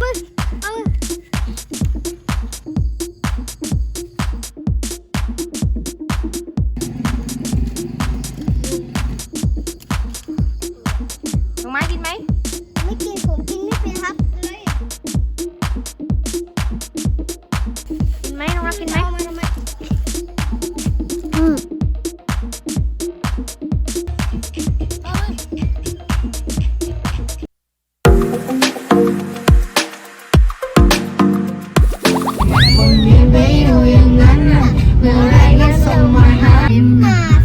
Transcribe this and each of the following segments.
ปึ๊ ห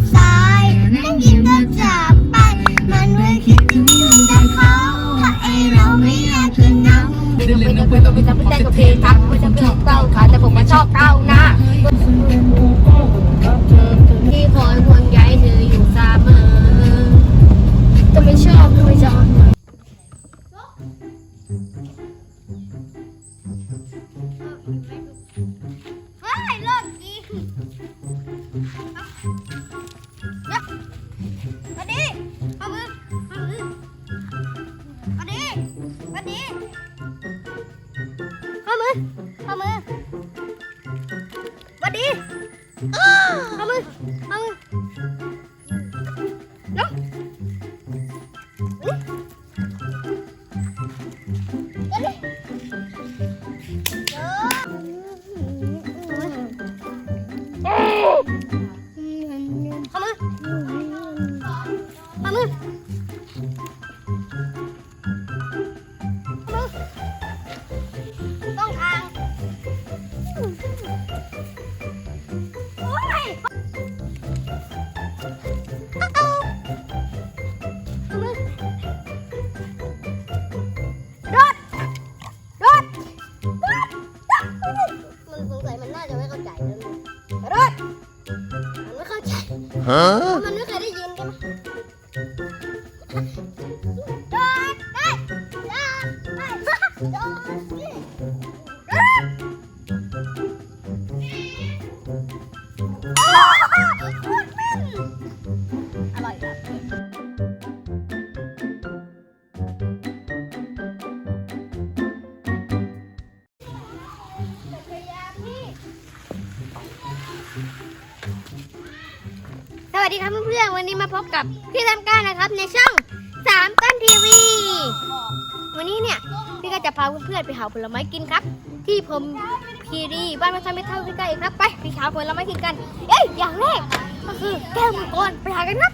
มาดิเอามื มันไม่เคยได้ยินกัน ดีครับเพื่อนๆวันนี้มาพบกับพี่ต้มก้านะครับ ในช่องสามต้นทีวี วันนี้เนี่ยพี่ก็จะพาเพื่อนๆไปหาผลไม้กินครับ ที่ผมพีรีบ้านมาทำไม่เท่าใกล้ๆครับไปไปหาผลไม้กินกัน เอ้ยอย่างแรกก็คือแก้วมังกรไปหากันครับ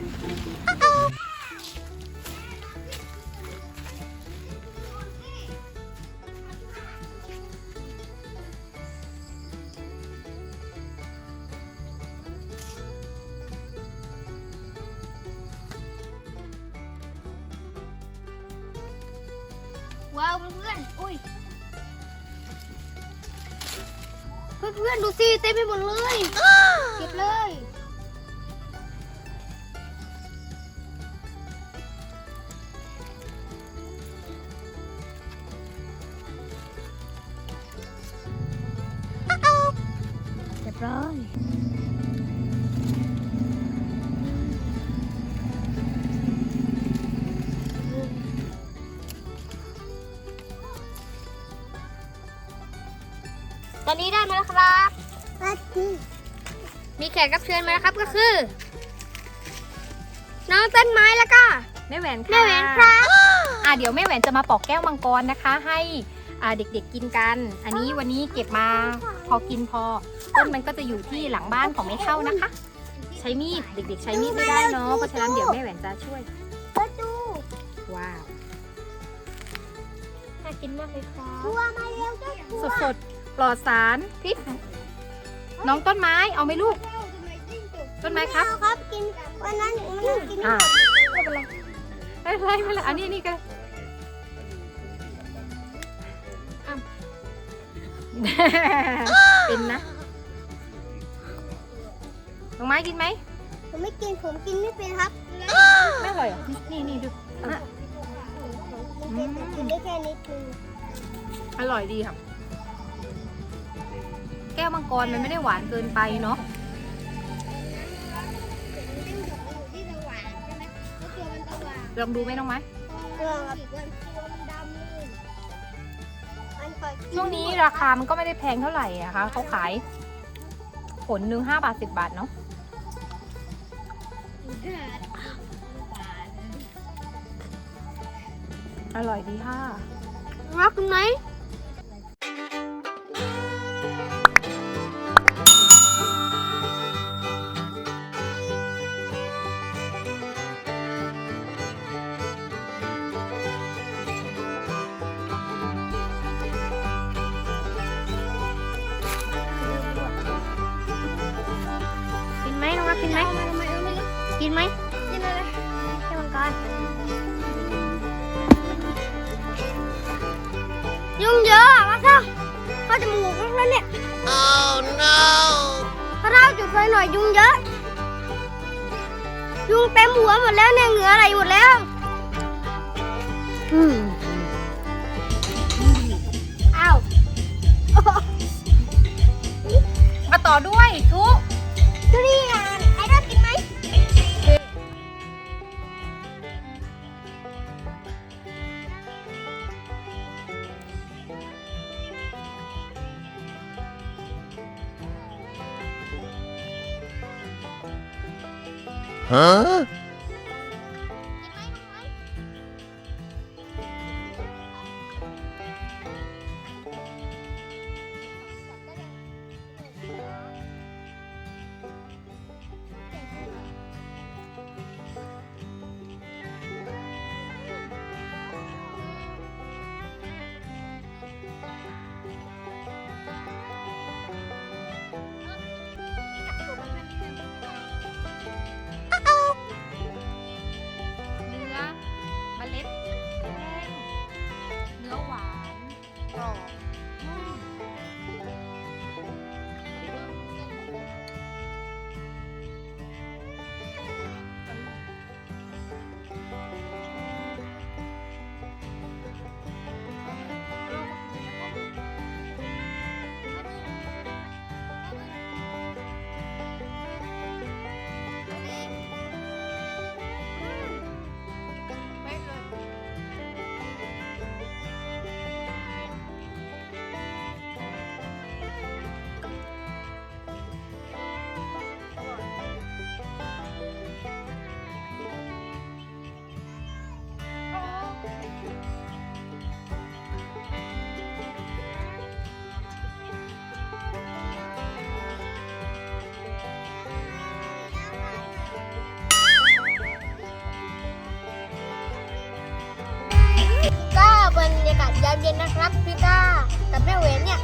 ว้าวเพื่อนๆอุ้ยเพื่อนๆดูสิเต็มไปหมดเลยเก็บเลยเรียบร้อย ตอนนี้ได้มาแล้วครับมีแขกรับเชิญมาแล้วครับก็คือ น้องต้นไม้แล้วก็แม่แหวนค่ะแม่แหวนครับอะเดี๋ยวแม่แหวนจะมาปอกแก้วมังกรนะคะ ให้อ่าเด็กๆกินกัน อันนี้วันนี้เก็บมาพอกินพอ ต้นมันก็จะอยู่ที่หลังบ้านของแม่เท่านะคะ ใช้มีดเด็ก ๆ ใช้มีดไม่ได้เนาะเพราะฉะนั้นเดี๋ยวแม่แหวนจะช่วยประตูว้าวน่ากินมากเลยค่ะทัวมาเร็วเจ้าทัวสดๆ ปลอดสารพิษน้องต้นไม้เอาไหมลูก ต้นไม้ครับเอาครับ กินวันนั้นหนูไม่ได้กินอ่าไม่เป็นไรไม่เป็นไรไม่เป็นไรอันนี้นี่ก็อ้าวเป็นนะน้องไม้กินไหมผมไม่กินผมกินไม่เป็นครับ ไม่อร่อยเหรอนี่นี่ดูอะผมกินแต่กินได้แค่นิดนึงอร่อยดีครับ แก้วมังกรมันไม่ได้หวานเกินไปเนาะที่สว่างใช่ไหมแล้วตัวมันสว่างลองดูไหมน้องไม้ตัวมันดำเลยช่วงนี้ราคามันก็ไม่ได้แพงเท่าไหร่อะคะเขาขายผลหนึ่งห้าบาทสิบบาทเนาะอร่อยดีค่ะ รักคุณไหม กินไหมกินอะไรแค่มังกรยุงเยอะอะมาเข้าเข้าจมูกแล้วเนี่ย oh no ถ้าเราจุดไฟหน่อยยุงเยอะ ยุงเต็มหัวหมดแล้วเนี่ยเหงื่ออะไรหมดแล้วอืมอ้าวมาต่อด้วยทุดูนี่อะไอ้เรากินไห เยากาศยามเย็นนะครับพี่ต้ากับแม่เวนเนี่ย